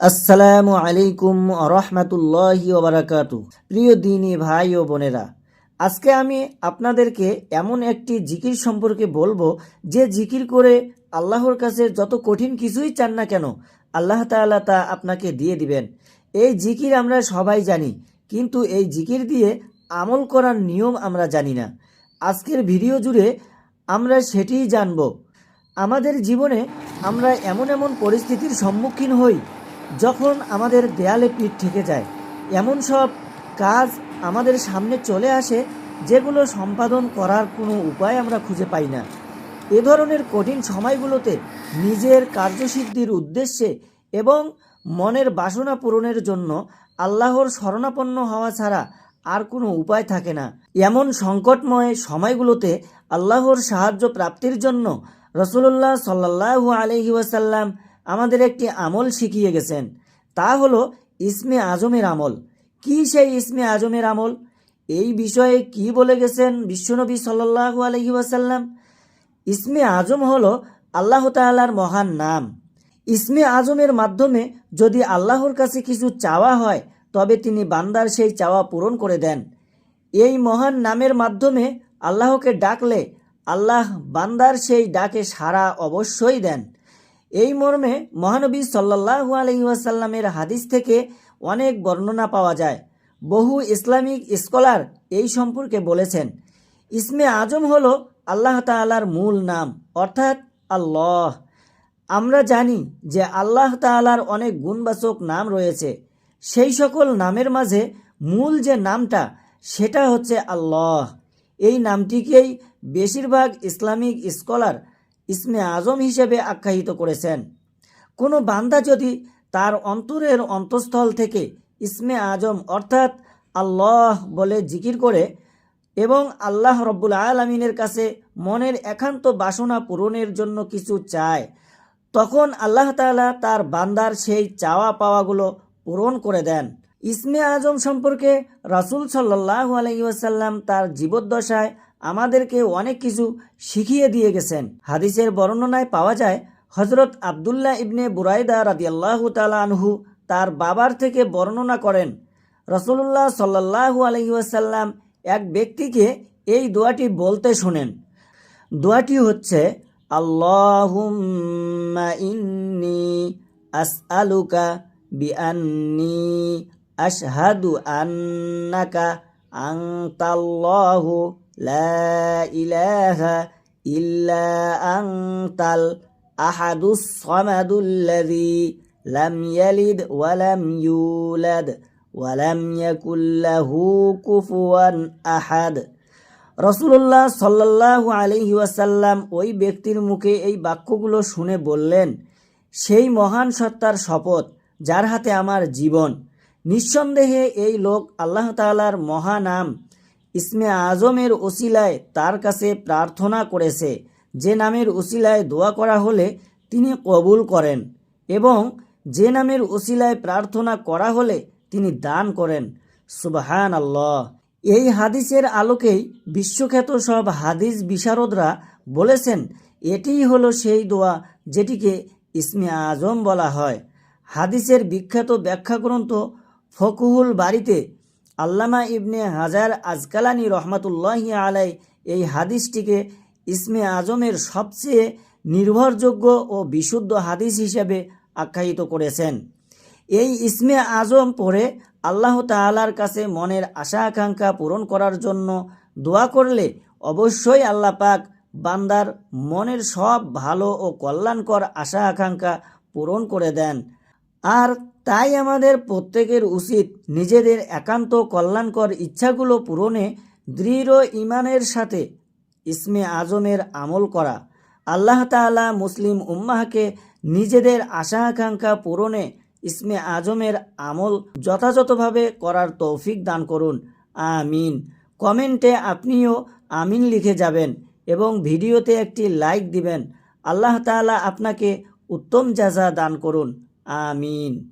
আসসালামু আলাইকুম রহমতুল্লাহ ওবরাকাতু প্রিয় দিনী ভাই ও বোনেরা, আজকে আমি আপনাদেরকে এমন একটি জিকির সম্পর্কে বলব, যে জিকির করে আল্লাহর কাছে যত কঠিন কিছুই চান না কেন, আল্লাহ তাআলা তা আপনাকে দিয়ে দিবেন। এই জিকির আমরা সবাই জানি, কিন্তু এই জিকির দিয়ে আমল করার নিয়ম আমরা জানি না। আজকের ভিডিও জুড়ে আমরা সেটিই জানব। আমাদের জীবনে আমরা এমন এমন পরিস্থিতির সম্মুখীন হই যখন আমাদের দেয়ালে পিঠ থেকে যায়, এমন সব কাজ আমাদের সামনে চলে আসে যেগুলো সম্পাদন করার কোনো উপায় আমরা খুঁজে পাই না। এ ধরনের কঠিন সময়গুলোতে নিজের কার্যসিদ্ধির উদ্দেশ্যে এবং মনের বাসনা পূরণের জন্য আল্লাহর শরণাপন্ন হওয়া ছাড়া আর কোনো উপায় থাকে না। এমন সংকটময় সময়গুলোতে আল্লাহর সাহায্য প্রাপ্তির জন্য রসুল্লাহ সাল্লাহু আলহি ওয়াসাল্লাম আমাদের একটি আমল শিখিয়ে গেছেন। তা হলো ইসমে আজমের আমল। কি সেই ইসমে আজমের আমল? এই বিষয়ে কি বলে গেছেন বিশ্বনবী সাল্লাহু আলহি ওয়াসাল্লাম? ইসমে আজম হল আল্লাহ তাআলার মহান নাম। ইসমে আজমের মাধ্যমে যদি আল্লাহর কাছে কিছু চাওয়া হয়, তবে তিনি বান্দার সেই চাওয়া পূরণ করে দেন। এই মহান নামের মাধ্যমে আল্লাহকে ডাকলে আল্লাহ বান্দার সেই ডাকে সাড়া অবশ্যই দেন। এই মর্মে মহানবী সাল্লাহু আলহিহাসাল্লামের হাদিস থেকে অনেক বর্ণনা পাওয়া যায়। বহু ইসলামিক স্কলার এই সম্পর্কে বলেছেন, ইসমে আজম হল আল্লাহ তাআলার মূল নাম, অর্থাৎ আল্লাহ। আমরা জানি যে আল্লাহ তাআলার অনেক গুণবাচক নাম রয়েছে। সেই সকল নামের মাঝে মূল যে নামটা, সেটা হচ্ছে আল্লাহ। এই নামটিকেই বেশিরভাগ ইসলামিক স্কলার ইসমে আজম হিসেবে আখ্যায়িত করেছেন। কোনো বান্দা যদি তার অন্তরের অন্তঃস্থল থেকে ইসমে আজম অর্থাৎ আল্লাহ বলে জিকির করে এবং আল্লাহ রব্বুল আলমিনের কাছে মনের একান্ত বাসনা পূরণের জন্য কিছু চায়, তখন আল্লাহ তাআলা তার বান্দার সেই চাওয়া পাওয়াগুলো পূরণ করে দেন। ইসমে আজম সম্পর্কে রাসুল সাল্লাহ আলহিউসাল্লাম তার জীবদ্দশায় আমাদেরকে অনেক কিছু শিখিয়ে দিয়ে গেছেন। হাদিসের বর্ণনায় পাওয়া যায় হজরত আবদুল্লাহ ইবনে বুরাইদা রাদিয়াল্লাহু তাআলা আনহু তার বাবার থেকে বর্ণনা করেন রসুল্লাহ সাল্লাহু আলহিউসাল্লাম এক ব্যক্তিকে এই দোয়াটি বলতে শোনেন। দোয়াটি হচ্ছে, আল্লাহুম্মা ইন্নি আসআলুকা বিআন্নি আশহাদু আন্নাকা আনতাল্লাহু ইলাহা ইল্লা আনতাল আহাদুস সামাদুল্লাযী লাম ইয়ালিদ ওয়া লাম ইউলাদ ওয়া লাম ইয়াকুল লাহু কুফুয়ান আহাদ। রসুল্লাহ সাল্লাহ আলহি ওয়াসাল্লাম ওই ব্যক্তির মুখে এই বাক্যগুলো শুনে বললেন, সেই মহান সত্তার শপথ যার হাতে আমার জীবন। নিঃসন্দেহে এই লোক আল্লাহ তালার মহানাম ইসমে আজমের ওসিলায় তার কাছে প্রার্থনা করেছে। যে নামের ওসিলায় দোয়া করা হলে তিনি কবুল করেন এবং যে নামের ওসিলায় প্রার্থনা করা হলে তিনি দান করেন। সুবহান আল্লাহ এই হাদিসের আলোকেই বিশ্বখ্যাত সব হাদিস বিশারদরা বলেছেন এটিই হলো সেই দোয়া যেটিকে ইসমে আজম বলা হয়। হাদিসের বিখ্যাত ব্যাখ্যা গ্রন্থ ফকুহুল বাড়িতে আল্লামা ইবনে হাজার আজকালানি রহমাতুল্লাহ আলাই এই হাদিসটিকে ইসমে আজমের সবচেয়ে নির্ভরযোগ্য ও বিশুদ্ধ হাদিস হিসেবে আখ্যায়িত করেছেন। এই ইসমে আজম পড়ে আল্লাহ তাআলার কাছে মনের আশা আকাঙ্ক্ষা পূরণ করার জন্য দোয়া করলে অবশ্যই আল্লাহ পাক বান্দার মনের সব ভালো ও কল্যাণকর আশা আকাঙ্ক্ষা পূরণ করে দেন। আর তাই আমাদের প্রত্যেকের উচিত নিজেদের একান্ত কল্যাণকর ইচ্ছাগুলো পূরণে দৃঢ় ইমানের সাথে ইসমে আজমের আমল করা। আল্লাহ তাআলা মুসলিম উম্মাহকে নিজেদের আশা আকাঙ্ক্ষা পূরণে ইসমে আজমের আমল যথাযথভাবে করার তৌফিক দান করুন। আমিন। কমেন্টে আপনিও আমিন লিখে যাবেন এবং ভিডিওতে একটি লাইক দিবেন। আল্লাহ তাআলা আপনাকে উত্তম জাযা দান করুন। আমিন।